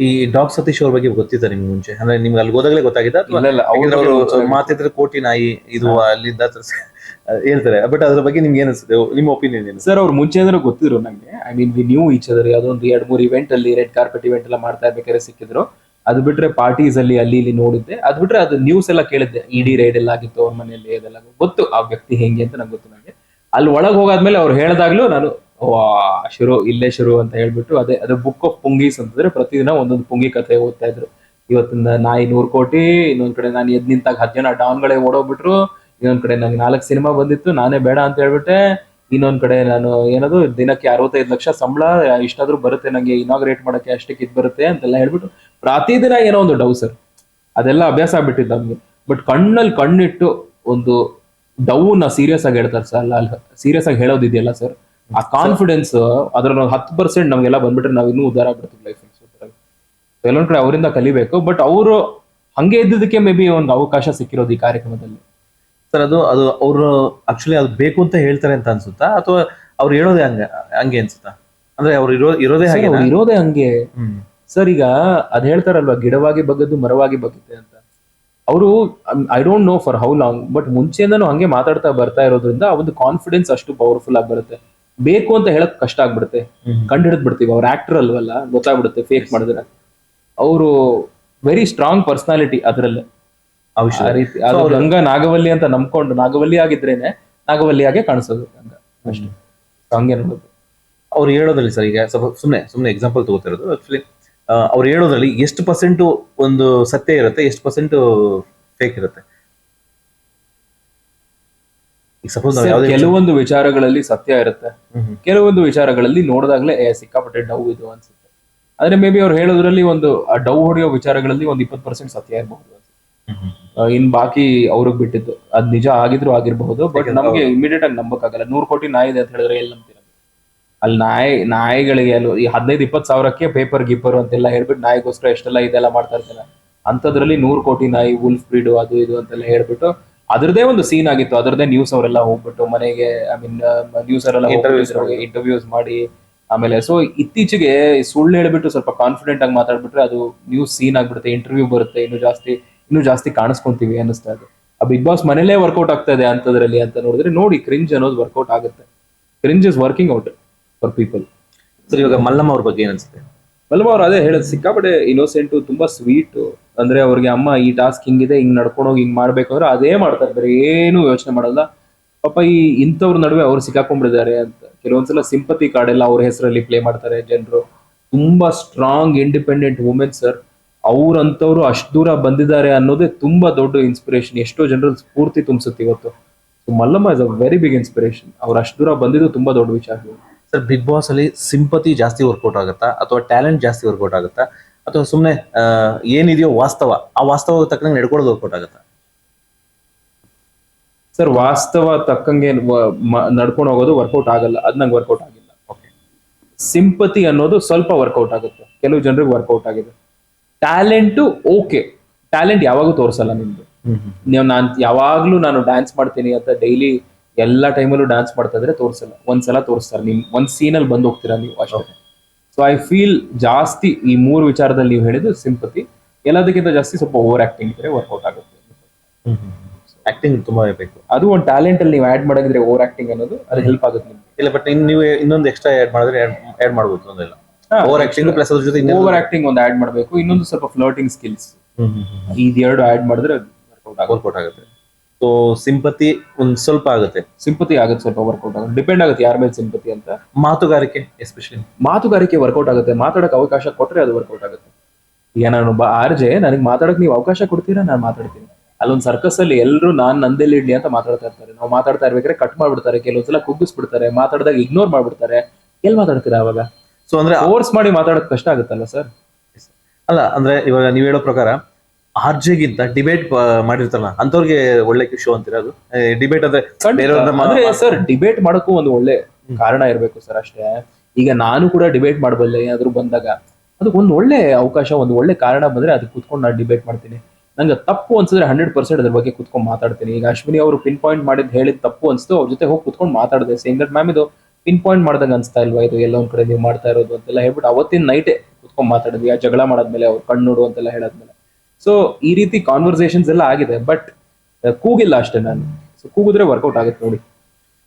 ಈ ಡಾಗ್ ಸತೀಶ್ ಅವ್ರ ಬಗ್ಗೆ ಗೊತ್ತಿತ್ತ ನಿಮ್ಗೆ ಮುಂಚೆ? ಅಂದ್ರೆ ನಿಮ್ಗೆ ಅಲ್ಲಿ ಹೋದಾಗಲೇ ಗೊತ್ತಾಗಿದ್ದ ಅಥವಾ ಮಾತಿದ್ರೆ ಕೋಟಿ ನಾಯಿ ಇದು ಅಲ್ಲಿಂದ ತರ- ಹೇಳ್ತಾರೆ. ಬಟ್ ಅದ್ರ ಬಗ್ಗೆ ನಿಮ್ಗೆ ಏನಿಸುತ್ತೆ ನಿಮ್ಮ ಒಪಿನಿಯನ್ ಏನು? ಸರ್ ಅವ್ರು ಮುಂಚೆ ಅಂದ್ರೆ ಗೊತ್ತಿದ್ರು ನಂಗೆ. I mean we knew each other ಯಾವ್ದೋ ಒಂದು ಎರಡು ಮೂರು ಇವೆಂಟ್ ಅಲ್ಲಿ ರೆಡ್ ಕಾರ್ಪೆಟ್ ಇವೆಂಟ್ ಎಲ್ಲ ಮಾಡ್ತಾ ಇರ್ಬೇಕಾದ್ರೆ ಸಿಕ್ಕಿದ್ರು. ಅದು ಬಿಟ್ರೆ ಪಾರ್ಟೀಸ್ ಅಲ್ಲಿ ಅಲ್ಲಿ ಇಲ್ಲಿ ನೋಡಿದ್ದೆ. ಅದ್ ಬಿಟ್ರೆ ಅದು ನ್ಯೂಸ್ ಎಲ್ಲ ಕೇಳಿದ್ದೆ. ಇಡಿ ರೈಡ್ ಎಲ್ಲ ಆಗಿತ್ತು ಅವ್ರ ಮನೆಯಲ್ಲಿ ಅದೆಲ್ಲ ಗೊತ್ತು. ಆ ವ್ಯಕ್ತಿ ಹೆಂಗೆ ಅಂತ ನಂಗೆ ಗೊತ್ತು ನಂಗೆ. ಅಲ್ಲಿ ಒಳಗೆ ಹೋಗಾದ್ಮೇಲೆ ಅವ್ರು ಹೇಳ್ದಾಗ್ಲೂ ನಾನು ಶುರು, ಇಲ್ಲೇ ಶುರು ಅಂತ ಹೇಳ್ಬಿಟ್ಟು ಅದೇ, ಅದು ಬುಕ್ ಆಫ್ ಪುಂಗೀಸ್ ಅಂತಂದ್ರೆ ಪ್ರತಿದಿನ ಒಂದೊಂದು ಪುಂಗಿ ಕಥೆ ಓದ್ತಾ ಇದ್ರು. ಇವತ್ತಿಂದ ನಾಯಿ ನೂರು ಕೋಟಿ, ಇನ್ನೊಂದ್ ಕಡೆ ನಾನು ಎದ್ ನಿಂತಾಗ ಹತ್ತು ಜನ ಡಾನ್ಗಳೇ ಓಡೋಗ್ಬಿಟ್ರು, ಇನ್ನೊಂದ್ ಕಡೆ ನಂಗೆ ನಾಲ್ಕು ಸಿನಿಮಾ ಬಂದಿತ್ತು, ನಾನೇ ಬೇಡ ಅಂತ ಹೇಳ್ಬಿಟ್ಟೆ, ಇನ್ನೊಂದ್ ಕಡೆ ನಾನು ಏನದು, ದಿನಕ್ಕೆ ಅರವತ್ತೈದು ಲಕ್ಷ ಸಂಬಳ, ಇಷ್ಟಾದ್ರೂ ಬರುತ್ತೆ ನಂಗೆ ಇನಾಗ್ರೇಟ್ ಮಾಡಕ್ಕೆ ಅಷ್ಟಕ್ಕೆ ಇದು ಬರುತ್ತೆ ಅಂತೆಲ್ಲ ಹೇಳ್ಬಿಟ್ಟು ಪ್ರತಿದಿನ ಏನೋ ಒಂದು ಡೌ ಸರ್ ಅದೆಲ್ಲ ಅಭ್ಯಾಸ ಆಗ್ಬಿಟ್ಟಿದ್ದು ನಮ್ಗೆ. ಬಟ್ ಕಣ್ಣಲ್ಲಿ ಕಣ್ಣಿಟ್ಟು ಒಂದು ಡೌನ ಸೀರಿಯಸ್ ಆಗಿ ಹೇಳ್ತಾರೆ ಸರ್ ಅಲ್ಲ, ಅಲ್ಲಿ ಸೀರಿಯಸ್ ಆಗಿ ಹೇಳೋದಿದೆಯಲ್ಲ ಸರ್ ಆ ಕಾನ್ಫಿಡೆನ್ಸ್ ಅದ್ರ ಹತ್ತು ಪರ್ಸೆಂಟ್ ನಮ್ಗೆಲ್ಲ ಬಂದ್ಬಿಟ್ರೆ ನಾವು ಇನ್ನೂ ಉದ್ದಾರ ಆಗ್ಬಿಡ್ತೀವಿ ಲೈಫ್ ಕೆಲವೊಂದ್ ಕಡೆ ಅವರಿಂದ ಕಲಿಬೇಕು ಬಟ್ ಅವರು ಹಂಗೆ ಇದ್ದಿದ್ದಕ್ಕೆ ಮೇ ಬಿ ಒಂದು ಅವಕಾಶ ಸಿಕ್ಕಿರೋದು ಈ ಕಾರ್ಯಕ್ರಮದಲ್ಲಿ. ಸರ್ ಅದು ಅದು ಅವರು ಆಕ್ಚುಲಿ ಅದು ಬೇಕು ಅಂತ ಹೇಳ್ತಾರೆ ಅಂತ ಅನ್ಸುತ್ತಾ? ಅಥವಾ ಅವ್ರು ಹೇಳೋದೇ ಹಂಗೆ ಹಂಗೆ ಅನ್ಸುತ್ತಾ? ಅಂದ್ರೆ ಅವ್ರು ಇರೋ ಇರೋದೇ ಹಾಗೆ ಇರೋದೇ ಹಂಗೆ. ಸರ್ ಈಗ ಅದ್ ಹೇಳ್ತಾರಲ್ವಾ ಗಿಡವಾಗಿ ಬಗ್ಗದ್ದು ಮರವಾಗಿ ಬಗ್ಗುತ್ತೆ ಅಂತ. ಅವರು I don't know for how long but ಮುಂಚೆಯಿಂದನೂ ಹಂಗೆ ಮಾತಾಡ್ತಾ ಬರ್ತಾ ಇರೋದ್ರಿಂದ ಆ ಒಂದು ಕಾನ್ಫಿಡೆನ್ಸ್ ಅಷ್ಟು ಪವರ್ಫುಲ್ ಆಗಿ ಬರುತ್ತೆ. ಬೇಕು ಅಂತ ಹೇಳಕ್ ಕಷ್ಟ ಆಗ್ಬಿಡುತ್ತೆ. ಕಂಡು ಹಿಡಿದ್ ಬಿಡ್ತೀವಿ. ಅವ್ರ ಆಕ್ಟರ್ ಅಲ್ವಲ್ಲ ಗೊತ್ತಾಗ್ಬಿಡುತ್ತೆ ಫೇಕ್ ಮಾಡಿದ್ರೆ. ಅವರು ವೆರಿ ಸ್ಟ್ರಾಂಗ್ ಪರ್ಸನಾಲಿಟಿ ಅದ್ರಲ್ಲೇ. ಆ ರೀತಿ. ಅದು ನಾಗವಲ್ಲಿ ಅಂತ ನಂಬ್ಕೊಂಡು ನಾಗವಲ್ಲಿ ಆಗಿದ್ರೇನೆ ನಾಗವಲ್ಲಿ ಆಗೇ ಕಾಣಿಸೋದು ಅಷ್ಟೇ. ಹಂಗೆ ನೋಡೋದು. ಅವ್ರು ಹೇಳೋದ್ರಲ್ಲಿ ಸರ್ ಈಗ ಸ್ವಲ್ಪ ಸುಮ್ಮನೆ ಸುಮ್ಮನೆ ಎಕ್ಸಾಂಪಲ್ ತಗೋತಿರೋದು. ಆಕ್ಚುಲಿ ಅವ್ರು ಹೇಳೋದ್ರಲ್ಲಿ ಎಷ್ಟು ಪರ್ಸೆಂಟ್ ಒಂದು ಸತ್ಯ ಇರುತ್ತೆ ಎಷ್ಟು ಪರ್ಸೆಂಟ್ ಫೇಕ್ ಇರುತ್ತೆ? ಈಗ ಸಪೋಸ್ ನಾವು ಕೆಲವೊಂದು ವಿಚಾರಗಳಲ್ಲಿ ಸತ್ಯ ಇರುತ್ತೆ. ಕೆಲವೊಂದು ವಿಚಾರಗಳಲ್ಲಿ ನೋಡಿದಾಗ್ಲೇ ಏ ಸಿಕ್ಕಾಪಟ್ಟೆ ಡೌ ಇದು ಅನ್ಸುತ್ತೆ. ಆದ್ರೆ ಮೇ ಬಿ ಅವ್ರು ಹೇಳೋದ್ರಲ್ಲಿ ಒಂದು ಆ ಡೌ ಹೊಡೆಯೋ ವಿಚಾರಗಳಲ್ಲಿ ಒಂದು ಇಪ್ಪತ್ತು ಪರ್ಸೆಂಟ್ ಸತ್ಯ ಇರಬಹುದು. ಇನ್ ಬಾಕಿ ಅವ್ರಿಗೆ ಬಿಟ್ಟಿದ್ದು ಅದ್ ನಿಜ ಆಗಿದ್ರು ಆಗಿರಬಹುದು ಬಟ್ ನಮ್ಗೆ ಇಮಿಡಿಯೇಟ್ ಆಗಿ ನಂಬಕ್ಕಾಗಲ್ಲ. ನೂರು ಕೋಟಿ ನಾಯಿ ಇದೆ ಅಂತ ಹೇಳಿದ್ರೆ ಎಲ್ಲಿ ನಂಬ್ತೀರ ಅಲ್ಲಿ ನಾಯಿ ನಾಯಿಗಳಿಗೆ ಅಲ್ಲಿ ಈ ಹದಿನೈದು ಇಪ್ಪತ್ತು ಸಾವಿರಕ್ಕೆ ಪೇಪರ್ ಗೀಪರ್ ಅಂತೆಲ್ಲ ಹೇಳ್ಬಿಟ್ಟು ನಾಯಿಗೋಸ್ಕರ ಎಷ್ಟೆಲ್ಲ ಇದೆಲ್ಲ ಮಾಡ್ತಾ ಇರ್ತಾರೆ. ಅಂತದ್ರಲ್ಲಿ ನೂರು ಕೋಟಿ ನಾಯಿ ವುಲ್ಫ್ ಬ್ರೀಡು ಅದು ಇದು ಅಂತೆಲ್ಲ ಹೇಳ್ಬಿಟ್ಟು ಅದ್ರದೇ ಒಂದು ಸೀನ್ ಆಗಿತ್ತು. ಅದರದೇ ನ್ಯೂಸ್ ಅವರೆಲ್ಲ ಹೋಗ್ಬಿಟ್ಟು ಮನೆಗೆ ಐ ಮೀನ್ ನ್ಯೂಸ್ ಅವರೆಲ್ಲ ಇಂಟರ್ವ್ಯೂಸ್ ಮಾಡಿ. ಆಮೇಲೆ ಸೊ ಇತ್ತೀಚೆಗೆ ಸುಳ್ಳು ಹೇಳ್ಬಿಟ್ಟು ಸ್ವಲ್ಪ ಕಾನ್ಫಿಡೆಂಟ್ ಆಗಿ ಮಾತಾಡ್ಬಿಟ್ರೆ ಅದು ನ್ಯೂಸ್ ಸೀನ್ ಆಗ್ಬಿಡುತ್ತೆ ಇಂಟರ್ವ್ಯೂ ಬರುತ್ತೆ ಇನ್ನು ಜಾಸ್ತಿ ಇನ್ನೂ ಜಾಸ್ತಿ ಕಾಣಿಸ್ಕೊಂತೀವಿ ಅನ್ನಿಸ್ತಾ ಇದೆ. ಆ ಬಿಗ್ ಬಾಸ್ ಮನೇಲೇ ವರ್ಕೌಟ್ ಆಗ್ತಾ ಇದೆ ಅಂತದ್ರಲ್ಲಿ ಅಂತ ನೋಡಿದ್ರೆ ನೋಡಿ ಕ್ರಿಂಜ್ ಅನ್ನೋದು ವರ್ಕೌಟ್ ಆಗುತ್ತೆ. Cringe is working out for people sir ಇವಾಗ ಮಲ್ಲಮ್ಮ ಅವ್ರ ಬಗ್ಗೆ ಏನ್ ಅನ್ಸುತ್ತೆ? ಮಲ್ಲಮ್ಮ ಅವ್ರು ಅದೇ ಹೇಳೋದು ಸಿಕ್ಕಾಪಟ್ಟೆ ಇನ್ನೋಸೆಂಟು ತುಂಬಾ ಸ್ವೀಟ್ ಅಂದ್ರೆ ಅವ್ರಿಗೆ ಅಮ್ಮ ಈ ಟಾಸ್ಕ್ ಹಿಂಗಿದೆ, ಹಿಂಗ್ ನಡ್ಕೊಂಡು ಹೋಗಿ ಹಿಂಗ್ ಮಾಡ್ಬೇಕು ಅಂದ್ರೆ ಅದೇ ಮಾಡ್ತಾರೆ. ಬೇರೆ ಏನು ಯೋಚನೆ ಮಾಡಲ್ಲ. ಪಾಪ ಈ ಇಂಥವ್ರ ನಡುವೆ ಅವ್ರು ಸಿಕ್ಕಾಕೊಂಡ್ಬಿಟ್ಟಿದ್ದಾರೆ ಅಂತ. ಕೆಲವೊಂದ್ಸಲ ಸಿಂಪತಿ ಕಾರ್ಡ್ ಎಲ್ಲ ಅವ್ರ ಹೆಸರಲ್ಲಿ ಪ್ಲೇ ಮಾಡ್ತಾರೆ ಜನರು. ತುಂಬಾ ಸ್ಟ್ರಾಂಗ್ ಇಂಡಿಪೆಂಡೆಂಟ್ ವುಮೆನ್ ಸರ್ ಅವ್ರಂಥವ್ರು ಅಷ್ಟು ದೂರ ಬಂದಿದ್ದಾರೆ ಅನ್ನೋದೇ ತುಂಬಾ ದೊಡ್ಡ ಇನ್ಸ್ಪಿರೇಷನ್ ಎಷ್ಟೋ ಜನರ ಸ್ಫೂರ್ತಿ ತುಂಬಿಸುತ್ತೆ ಇವತ್ತು. Mallamma is a very big inspiration ಅವ್ರು ಅಷ್ಟು ದೂರ ಬಂದಿದ್ದು ತುಂಬಾ ದೊಡ್ಡ ವಿಚಾರ. ಸರ್ ಬಿಗ್ ಬಾಸ್ ಅಲ್ಲಿ ಸಿಂಪತಿ ಜಾಸ್ತಿ ವರ್ಕೌಟ್ ಆಗುತ್ತಾ? ಅಥವಾ ಟ್ಯಾಲೆಂಟ್ ಜಾಸ್ತಿ ವರ್ಕೌಟ್ ಆಗುತ್ತಾ? ಅಥವಾ ಸುಮ್ಮನೆ ಏನಿದೆಯೋ ವಾಸ್ತವ ಆ ವಾಸ್ತವ ತಕ್ಕಂಗೆ ನಡ್ಕೊಳ್ಳೋದು ವರ್ಕೌಟ್ ಆಗುತ್ತಾ? ಸರ್ ವಾಸ್ತವ ತಕ್ಕಂಗೆ ನಡ್ಕೊಂಡು ಹೋಗೋದು ವರ್ಕೌಟ್ ಆಗಲ್ಲ ಅದ್ ನಂಗೆ ವರ್ಕೌಟ್ ಆಗಿಲ್ಲ. ಓಕೆ ಸಿಂಪತಿ ಅನ್ನೋದು ಸ್ವಲ್ಪ ವರ್ಕೌಟ್ ಆಗುತ್ತೆ ಕೆಲವು ಜನರಿಗೆ ವರ್ಕೌಟ್ ಆಗಿದೆ. ಟ್ಯಾಲೆಂಟು ಓಕೆ ಟ್ಯಾಲೆಂಟ್ ಯಾವಾಗೂ ತೋರಿಸಲ್ಲ ನಿಮ್ದು ನೀವು ನಾನು ಯಾವಾಗ್ಲೂ ನಾನು ಡ್ಯಾನ್ಸ್ ಮಾಡ್ತೀನಿ ಅಂತ ಡೈಲಿ ಎಲ್ಲಾ ಟೈಮಲ್ಲೂ ಡ್ಯಾನ್ಸ್ ಮಾಡ್ತಾ ಇದ್ರೆ ತೋರಿಸಲ್ಲ. ಒಂದ್ಸಲ ತೋರಿಸ್ತಾರೆ ನಿಮ್ ಒಂದ್ ಸೀನಲ್ಲಿ ಬಂದು ಹೋಗ್ತೀರಾ ನೀವು ಅಷ್ಟೇ. ಸೊ ಐ ಫೀಲ್ ಜಾಸ್ತಿ ಈ ಮೂರು ವಿಚಾರದಲ್ಲಿ ನೀವು ಹೇಳಿದ್ದು ಸಿಂಪತಿ ಎಲ್ಲದಕ್ಕಿಂತ ಜಾಸ್ತಿ ಸ್ವಲ್ಪ ಓವರ್ ಆಕ್ಟಿಂಗ್ ಇದ್ರೆ ವರ್ಕೌಟ್ ಆಗುತ್ತೆ. ಆಕ್ಟಿಂಗ್ ತುಂಬಾ ಬೇಕು. ಅದು ಒಂದು ಟ್ಯಾಲೆಂಟ್ ಅಲ್ಲಿ ನೀವು ಆಡ್ ಮಾಡಿದ್ರೆ ಓವರ್ ಆಕ್ಟಿಂಗ್ ಅನ್ನೋದು ಅದು ಹೆಲ್ಪ್ ಆಗುತ್ತೆ ನಿಮ್ಗೆ. ಇಲ್ಲ ಬಟ್ ನೀವು ಇನ್ನೊಂದು ಎಕ್ಸ್ಟ್ರಾ ಆಡ್ ಮಾಡಿದ್ರೆ ಆಡ್ ಮಾಡ್ಬೋದು ಇಲ್ಲ. ಓವರ್ ಆಕ್ಟಿಂಗ್ ಪ್ಲಸ್ ಅದ್ರ ಜೊತೆ ಓವರ್ ಆಕ್ಟಿಂಗ್ ಒಂದು ಆಡ್ ಮಾಡಬೇಕು. ಇನ್ನೊಂದು ಸ್ವಲ್ಪ ಫ್ಲೋಟಿಂಗ್ ಸ್ಕಿಲ್ಸ್ ಇದೆರಡು ಆಡ್ ಮಾಡಿದ್ರೆ ವರ್ಕೌಟ್ ಆಗುತ್ತೆ. ಸೊ ಸಿಂಪತಿ ಒಂದ್ ಸ್ವಲ್ಪ ಆಗುತ್ತೆ. ಸಿಂಪತಿ ಆಗುತ್ತೆ ಸ್ವಲ್ಪ ವರ್ಕೌಟ್ ಆಗುತ್ತೆ. ಡಿಪೆಂಡ್ ಆಗುತ್ತೆ ಯಾರ ಮೇಲೆ ಸಿಂಪತಿ ಅಂತ. ಮಾತುಗಾರಿಕೆ ಎಸ್ಪೆಷಲಿ ಮಾತುಗಾರಿಕೆ ವರ್ಕೌಟ್ ಆಗುತ್ತೆ. ಮಾತಾಡಕ್ ಅವಕಾಶ ಕೊಟ್ರೆ ಅದು ವರ್ಕೌಟ್ ಆಗುತ್ತೆ. ಈಗ ನಾನು ಆರ್ ಜೆ ನನಗೆ ಮಾತಾಡಕ್ ನೀವು ಅವಕಾಶ ಕೊಡ್ತೀರಾ? ನಾನು ಮಾತಾಡ್ತೀನಿ. ಅಲ್ಲೊಂದು ಸರ್ಕಸ್ ಅಲ್ಲಿ ಎಲ್ಲರೂ ನಾನ್ ನಂದೇಲಿ ಇಡ್ಲಿ ಅಂತ ಮಾತಾಡ್ತಾ ಇರ್ತಾರೆ. ನಾವು ಮಾತಾಡ್ತಾ ಇರ್ಬೇಕಾದ್ರೆ ಕಟ್ ಮಾಡ್ಬಿಡ್ತಾರೆ. ಕೆಲವೊಂದ್ಸಲ ಕುಗ್ಗಿಸ್ಬಿಡ್ತಾರೆ. ಮಾತಾಡಿದಾಗ ಇಗ್ನೋರ್ ಮಾಡ್ಬಿಡ್ತಾರೆ. ಎಲ್ಲಿ ಮಾತಾಡ್ತೀರಾ ಅವಾಗ? ಸೊ ಅಂದ್ರೆ ಫೋರ್ಸ್ ಮಾಡಿ ಮಾತಾಡೋದು ಕಷ್ಟ ಆಗುತ್ತಲ್ಲ ಸರ್? ಅಲ್ಲ ಅಂದ್ರೆ ಇವಾಗ ನೀವ್ ಹೇಳೋ ಪ್ರಕಾರ ಆರ್ಜೆಗಿಂತ ಡಿಬೇಟ್ ಮಾಡಿರ್ತಾರಲ್ಲ ಅಂತವ್ರಿಗೆ ಒಳ್ಳೆ ಶೋ ಅಂತೀರ ಅದು? ಡಿಬೇಟ್ ಅಂದ್ರೆ ಸರ್ ಡಿಬೇಟ್ ಮಾಡೋಕ್ಕೂ ಒಂದು ಒಳ್ಳೆ ಕಾರಣ ಇರಬೇಕು ಸರ್ ಅಷ್ಟೇ. ಈಗ ನಾನು ಕೂಡ ಡಿಬೇಟ್ ಮಾಡಬಲ್ಲೆ ಏನಾದ್ರು ಬಂದಾಗ. ಅದಕ್ಕೆ ಒಂದು ಒಳ್ಳೆ ಅವಕಾಶ ಒಂದು ಒಳ್ಳೆ ಕಾರಣ ಬಂದ್ರೆ ಅದಕ್ಕೆ ಕುತ್ಕೊಂಡು ನಾನು ಡಿಬೇಟ್ ಮಾಡ್ತೀನಿ. ನಂಗೆ ತಪ್ಪು ಅನ್ಸಿದ್ರೆ ಹಂಡ್ರೆಡ್ ಪರ್ಸೆಂಟ್ ಅದ್ರ ಬಗ್ಗೆ ಕುತ್ಕೊಂಡು ಮಾತಾಡ್ತೀನಿ. ಈಗ ಅಶ್ವಿನಿ ಅವರು ಪಿನ್ ಪಾಯಿಂಟ್ ಮಾಡಿದ್ ಹೇಳಿದ ತಪ್ಪು ಅನ್ಸ್ತು ಅವ್ರ ಜೊತೆ ಹೋಗಿ ಕುತ್ಕೊಂಡು ಮಾತಾಡಿದೆ. ಸೇಮ್ ದಟ್ ಮ್ಯಾಮ್ ಇದು ಪಿನ್ ಪಾಯಿಂಟ್ ಮಾಡ್ದಂಗೆ ಅನ್ಸ್ತಾ ಇಲ್ವಾ ಇದು? ಎಲ್ಲ ಒಂದ್ ಕಡೆ ನೀವು ಮಾಡ್ತಾ ಇರೋದು ಅಂತೆಲ್ಲ ಹೇಳ್ಬಿಟ್ಟು ಅವತ್ತಿನ ನೈಟೇ ಕುತ್ಕೊಂಡು ಮಾತಾಡಿದ್ವಿ. ಆ ಜಗಳ ಮಾಡಾದ್ಮೇಲೆ ಅವ್ರು ಕಣ್ಣು ನೋಡು ಅಂತೆಲ್ಲ ಹೇಳಾದ್ಮೇಲೆ. ಸೊ ಈ ರೀತಿ ಕಾನ್ವರ್ಸೇಷನ್ಸ್ ಎಲ್ಲ ಆಗಿದೆ ಬಟ್ ಕೂಗಿಲ್ಲ ಅಷ್ಟೇ ನಾನು. ಸೊ ಕೂಗಿದ್ರೆ ವರ್ಕೌಟ್ ಆಗುತ್ತೆ ನೋಡಿ.